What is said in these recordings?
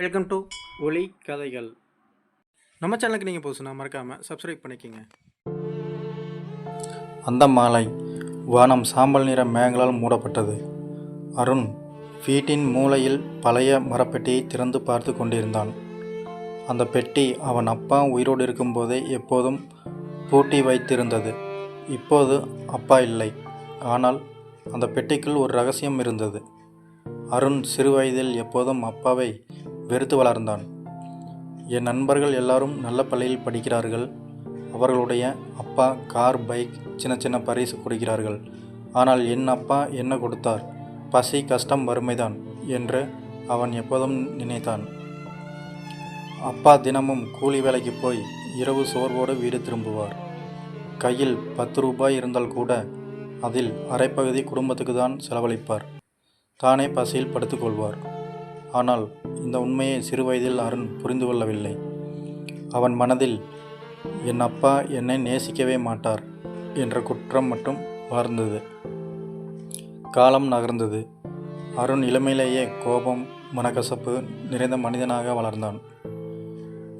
Welcome to ஒளி கதைகள். நம்ம சேனலுக்கு நீங்கள் போசுனா மறக்காமல் சப்ஸ்கிரைப் பண்ணிக்கோங்க. அந்த மாலை வானம் சாம்பல் நிற மேகங்களால் மூடப்பட்டது. அருண் வீட்டின் மூலையில் பழைய மரப்பெட்டியை திறந்து பார்த்து கொண்டிருந்தான். அந்த பெட்டி அவன் அப்பா உயிரோடு இருக்கும்போதே எப்போதும் பூட்டி வைத்திருந்தது. இப்போது அப்பா இல்லை. ஆனால் அந்த பெட்டிக்குள் ஒரு ரகசியம் இருந்தது. அருண் சிறுவயதில் எப்போதும் அப்பாவை வெறுத்து வளர்ந்தான் என் நண்பர்கள் எல்லாரும் நல்ல பள்ளியில் படிக்கிறார்கள். அவர்களுடைய அப்பா கார் பைக் சின்ன சின்ன பரிசு கொடுக்கிறார்கள். ஆனால் என் அப்பா என்ன கொடுத்தார்? பசி கஷ்டம் வறுமைதான் என்று அவன் எப்போதும் நினைத்தான். அப்பா தினமும் கூலி வேலைக்கு போய் இரவு சோர்வோடு வீடு திரும்புவார். கையில் பத்து ரூபாய் இருந்தால் கூட அதில் அரைப்பகுதி குடும்பத்துக்கு தான் செலவழிப்பார். தானே பசியில் படுத்துக்கொள்வார். ஆனால் இந்த உண்மையை சிறுவயதில் அருண் புரிந்து கொள்ளவில்லை. அவன் மனதில் என் அப்பா என்னை நேசிக்கவே மாட்டார் என்ற குற்றம் மட்டும் வளர்ந்தது காலம் நகர்ந்தது. அருண் இளமையிலேயே கோபம் மனக்கசப்பு நிறைந்த மனிதனாக வளர்ந்தான்.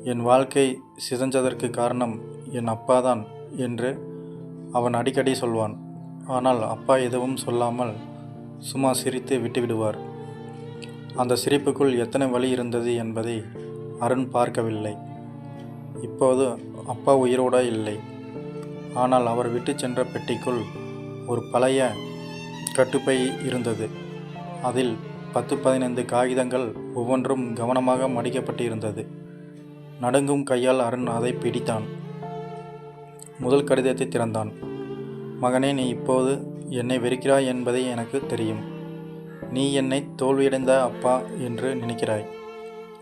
என் வாழ்க்கை சிதைஞ்சதற்கு காரணம் என் அப்பாதான் என்று அவன் அடிக்கடி சொல்வான். ஆனால் அப்பா எதுவும் சொல்லாமல் சும்மா சிரித்து விட்டுவிடுவார். அந்த சிரிப்புக்குள் எத்தனை வழி இருந்தது என்பதை அருண் பார்க்கவில்லை. இப்போது அப்பா உயிரோட இல்லை. ஆனால் அவர் விட்டு சென்ற பெட்டிக்குள் ஒரு பழைய கட்டுப்பை இருந்தது. அதில் பத்து பதினைந்து காகிதங்கள் ஒவ்வொன்றும் கவனமாக மடிக்கப்பட்டிருந்தது. நடுங்கும் கையால் அருண் அதை பிடித்தான். முதல் கடிதத்தை திறந்தான். மகனே நீ இப்போது என்னை வெறுக்கிறாய் என்பதை எனக்கு தெரியும். நீ என்னை தோல்வியடைந்த அப்பா என்று நினைக்கிறாய்.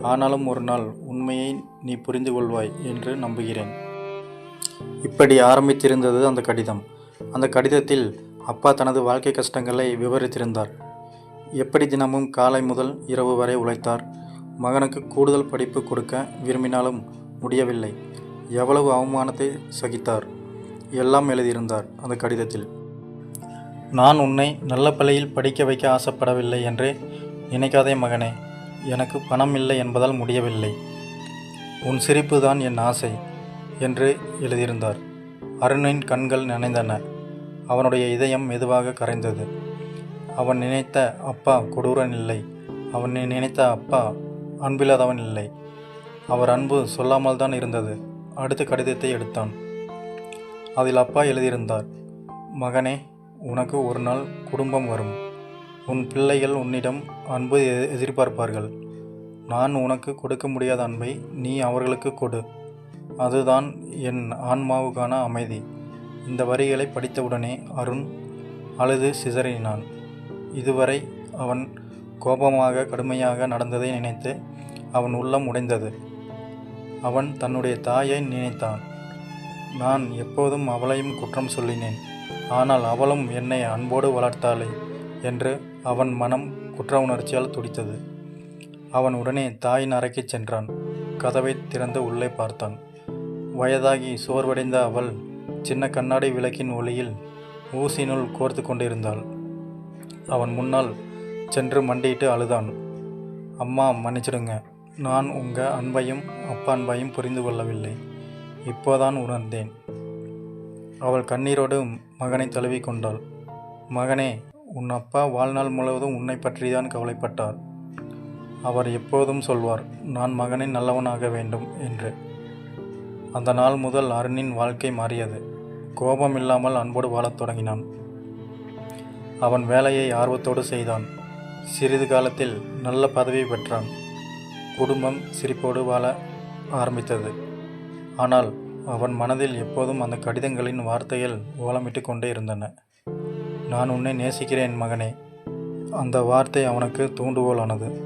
ஆனாலும் ஒரு நாள் உண்மையை நீ புரிந்து கொள்வாய் என்று நம்புகிறேன். இப்படி ஆரம்பித்திருந்தது அந்த கடிதம். அந்த கடிதத்தில் அப்பா தனது வாழ்க்கை கஷ்டங்களை விவரித்திருந்தார். எப்படி தினமும் காலை முதல் இரவு வரை உழைத்தார். மகனுக்கு கூடுதல் படிப்பு கொடுக்க விரும்பினாலும் முடியவில்லை. எவ்வளவு அவமானத்தை சகித்தார். எல்லாம் எழுதியிருந்தார் அந்த கடிதத்தில். நான் உன்னை நல்ல பள்ளியில் படிக்க வைக்க ஆசைப்படவில்லை என்று நினைக்காதே மகனே. எனக்கு பணம் இல்லை என்பதால் முடியவில்லை. உன் சிரிப்பு தான் என் ஆசை என்று எழுதியிருந்தார். அருணின் கண்கள் நனைந்தன. அவனுடைய இதயம் மெதுவாக கரைந்தது. அவன் நினைத்த அப்பா கொடூரன் இல்லை. அவன் நினைத்த அப்பா அன்பில்லாதவன் இல்லை. அவர் அன்பு சொல்லாமல் தான் இருந்தது. அடுத்த கடிதத்தை எடுத்தான். அதில் அப்பா எழுதியிருந்தார் மகனே உனக்கு ஒரு நாள் குடும்பம் வரும். உன் பிள்ளைகள் உன்னிடம் அன்பு எதிர்பார்ப்பார்கள். நான் உனக்கு கொடுக்க முடியாத அன்பை நீ அவர்களுக்கு கொடு. அதுதான் என் ஆன்மாவுக்கான அமைதி. இந்த வரிகளை படித்தவுடனே அருண் அழுது சிதறினான். இதுவரை அவன் கோபமாக கடுமையாக நடந்ததை நினைத்து அவன் உள்ளம் உடைந்தது. அவன் தன்னுடைய தாயை நினைத்தான். நான் எப்போதும் அவளையும் குற்றம் சொல்லினேன். ஆனால் அவளும் என்னை அன்போடு வளர்த்தாளே என்று அவன் மனம் குற்ற உணர்ச்சியால் துடித்தது. அவன் உடனே தாயின் அறைக்குச் சென்றான். கதவை திறந்து உள்ளே பார்த்தான். வயதாகி சோர்வடைந்த அவள் சின்ன கண்ணாடி விளக்கின் ஒளியில் ஊசினுள் கோர்த்து கொண்டிருந்தாள். அவன் முன்னால் சென்று மண்டியிட்டு அழுதான். அம்மா மன்னிச்சிடுங்க. நான் உங்கள் அன்பையும் அப்பா அன்பையும் புரிந்து கொள்ளவில்லை. இப்போதான் உணர்ந்தேன். அவள் கண்ணீரோடு மகனை தழுவி கொண்டாள் மகனே உன் அப்பா வாழ்நாள் முழுவதும் உன்னை பற்றிதான் கவலைப்பட்டார். அவர் எப்போதும் சொல்வார் நான் மகனை நல்லவனாக வேண்டும் என்று. அந்த நாள் முதல் அருணின் வாழ்க்கை மாறியது. கோபம் இல்லாமல் அன்போடு வாழத் தொடங்கினான். அவன் வேலையை ஆர்வத்தோடு செய்தான். சிறிது காலத்தில் நல்ல பதவி பெற்றான். குடும்பம் சிரிப்போடு வாழ ஆரம்பித்தது. ஆனால் அவன் மனதில் எப்போதும் அந்த கடிதங்களின் வார்த்தைகள் ஓலமிட்டு கொண்டே இருந்தன. நான் உன்னை நேசிக்கிறேன் மகனே. அந்த வார்த்தை அவனுக்கு தூண்டுகோலானது.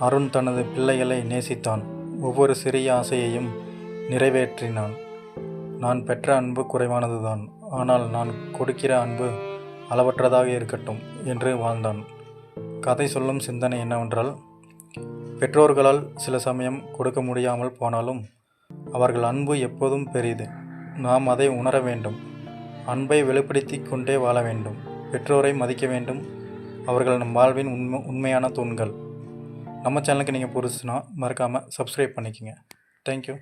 அருண் தனது பிள்ளைகளை நேசித்தான். ஒவ்வொரு சிறிய ஆசையையும் நிறைவேற்றினான். நான் பெற்ற அன்பு குறைவானதுதான். ஆனால் நான் கொடுக்கிற அன்பு அளவற்றதாக இருக்கட்டும் என்று வாழ்ந்தான். கதை சொல்லும் சிந்தனை என்னவென்றால் பெற்றோர்களால் சில சமயம் கொடுக்க முடியாமல் போனாலும் அவர்கள் அன்பு எப்போதும் பெரிது நாம் அதை உணர வேண்டும். அன்பை வெளிப்படுத்தி கொண்டே வாழ வேண்டும். பெற்றோரை மதிக்க வேண்டும். அவர்கள் நம் வாழ்வின் உண்மை உண்மையான தூண்கள். நம்ம சேனலுக்கு நீங்கள் புதுசுனா மறக்காமல் சப்ஸ்கிரைப் பண்ணிக்கோங்க. தேங்க்யூ